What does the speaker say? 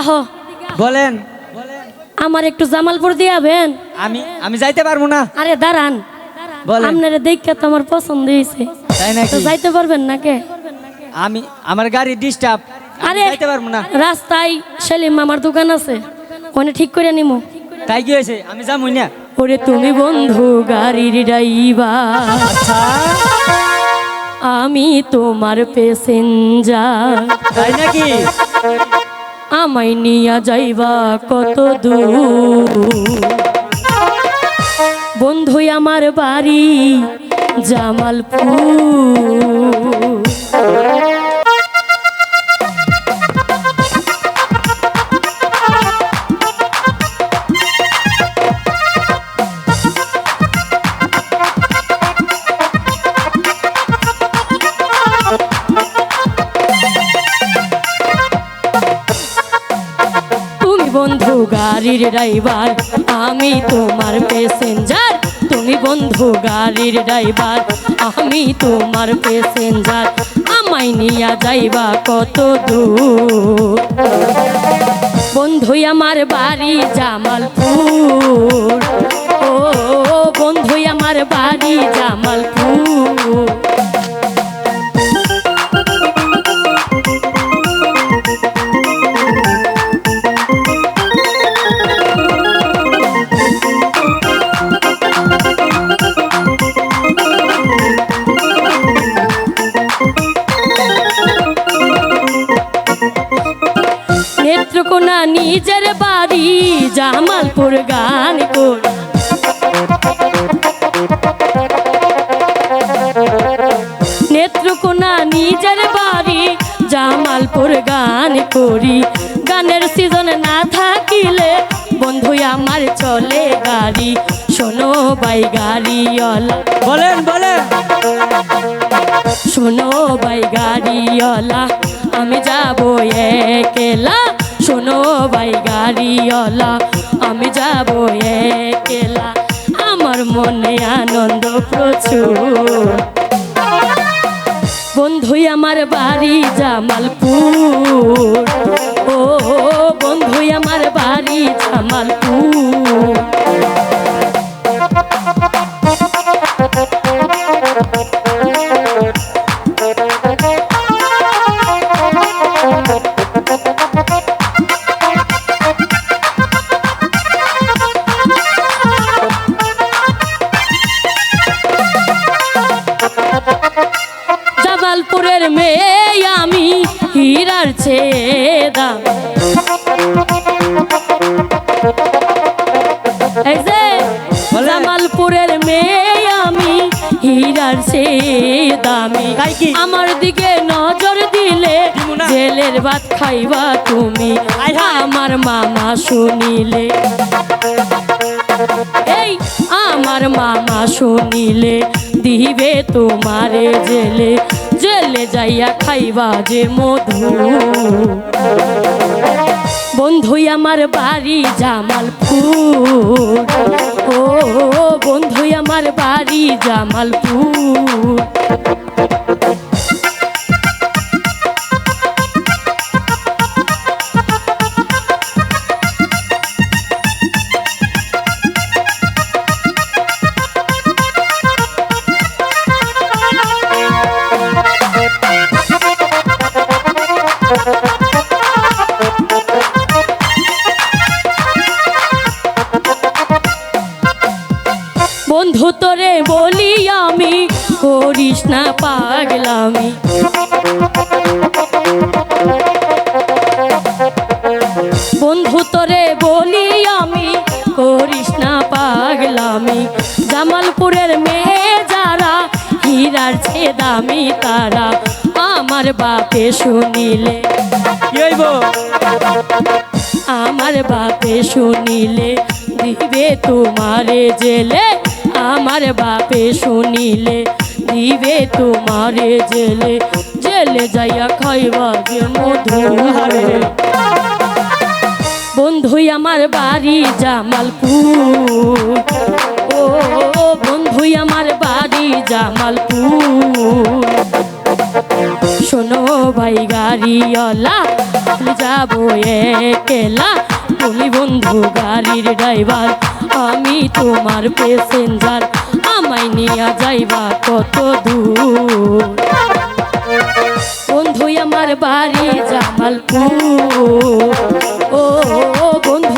আহো। বলেন। আমার একটু জামালপুর দিয়াবেন আমি আমি যাইতে পারব না। আরে দাঁড়ান। বলেন। আপনারা দেখে তো আমার পছন্দ হয়েছে তাই তো যাইতে পারবেন না কে? আমি আমার গাড়ি ডিস্টার্ব আরে যাইতে পারব না। রাস্তায় সেলিম আমার দোকান আছে। ওখানে ঠিক করে নিমু। তাই কি হয়েছে? আমি যাব না। ওরে তুমি বন্ধু গাড়ির ড্রাইভার। আমি তোমার প্যাসেঞ্জার তাই নাকি? আমায় নিয়া যাইবা কত দূর। বন্ধু আমার বাড়ি জামালপুর। গাড়ির ড্রাইভার, আমি তোমার প্যাসেঞ্জার। তুমি বন্ধু গাড়ির ড্রাইভার, আমি তোমার প্যাসেঞ্জার। আমায় নিয়া যাইবা কত দূর? বন্ধু আমার বাড়ি জামালপুর। ও বন্ধু আমার বাড়ি জামালপুর। নিজের বাড়ি জামালপুর গান কর। নেত্রকোনা নিজের বাড়ি জামালপুর গান করি। গানের সিজন না থাকিলে বন্ধু আমার চলে গাড়ি। শোনো বাই গাড়িওয়ালা। বলেন বলেন। শোনো বাই গাড়িওয়ালা আমি যাব একেলা। গাড়িওয়ালা আমি যাব একেলা। আমার মনে আনন্দ প্রচুর। বন্ধু আমার বাড়ি, জামালপুর। ও বন্ধু আমার বাড়ি, জামালপুর। চেয়ে দামি। আমার দিকে নজর দিলে জেলের ভাত খাইবা তুমি। আমার মামা শুনিলে। এই আমার মামা শুনিলে দিবে তোমারে জেলে। জেলে যাইয়া খাইবা যে মধু। বন্ধু আমার বাড়ি জামালপুর। বাড়ি জামালপুর। করিস না পাগলামি। বন্ধু তোরে বলি আমি করিস না পাগলামি। জামালপুরের মেয়ে যারা হীরার চেয়ে দামি তারা আমার বাপে শুনিলে। আমার বাপে শুনিলে দিবে তোমারে জেলে আমার বাপে শুনিলে। দিবে তোমারে জেলে জেলে যাইয়া খাইবা গে মধু বন্ধু আমার বাড়ি জামালপুর। ও বন্ধু আমার বাড়ি জামালপুর। শোনো ভাই গাড়িওয়ালা যাব একেলা। তুমি বন্ধু গাড়ির ড্রাইভার, আমি তোমার প্যাসেঞ্জার। আমায় নিয়া যাইবা কত দূর। বন্ধু আমার বাড়ি জামালপুর। ও বন্ধু